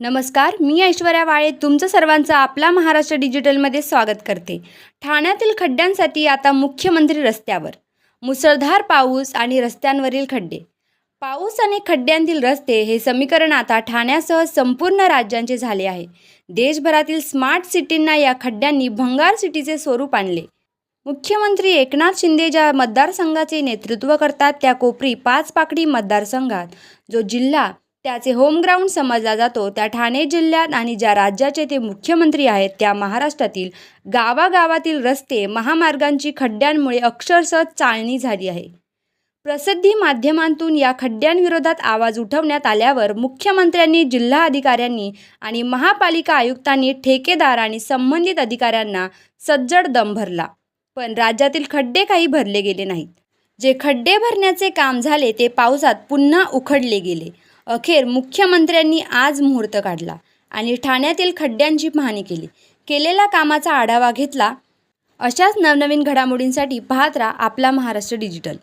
नमस्कार मी ऐश्वर्या वाळे. तुमचं सर्वांचं आपला महाराष्ट्र डिजिटलमध्ये स्वागत करते. ठाण्यातील खड्ड्यांसाठी आता मुख्यमंत्री रस्त्यावर. मुसळधार पाऊस आणि रस्त्यांवरील खड्डे. पाऊस आणि खड्ड्यांतील रस्ते हे समीकरण आता ठाण्यासह संपूर्ण राज्यांचे झाले आहे. देशभरातील स्मार्ट सिटींना या खड्ड्यांनी भंगार सिटीचे स्वरूप आणले. मुख्यमंत्री एकनाथ शिंदे ज्या मतदारसंघाचे नेतृत्व करतात त्या कोपरी पाच पाकडी मतदारसंघात जो जिल्हा त्याचे होम ग्राउंड समजला जातो. त्या ठाणे जिल्ह्यात आणि ज्या राज्याचे ते मुख्यमंत्री आहेत त्या महाराष्ट्रातील गावागावातील रस्ते महामार्गांची खड्ड्यांमुळे अक्षरशः चाळणी झाली आहे. प्रसिद्धी माध्यमांतून या खड्ड्यांविरोधात आवाज उठवण्यात आल्यावर मुख्यमंत्र्यांनी जिल्हा अधिकाऱ्यांनी आणि महापालिका आयुक्तांनी ठेकेदार आणि संबंधित अधिकाऱ्यांना सज्जड दम भरला. पण राज्यातील खड्डे काही भरले गेले नाहीत. जे खड्डे भरण्याचे काम झाले ते पावसात पुन्हा उखडले गेले. अखेर मुख्यमंत्र्यांनी आज मुहूर्त काढला आणि ठाण्यातील खड्ड्यांची पाहणी केली. केलेल्या कामाचा आढावा घेतला अशाच नवनवीन घडामोडींसाठी पाहत राहा आपला महाराष्ट्र डिजिटल.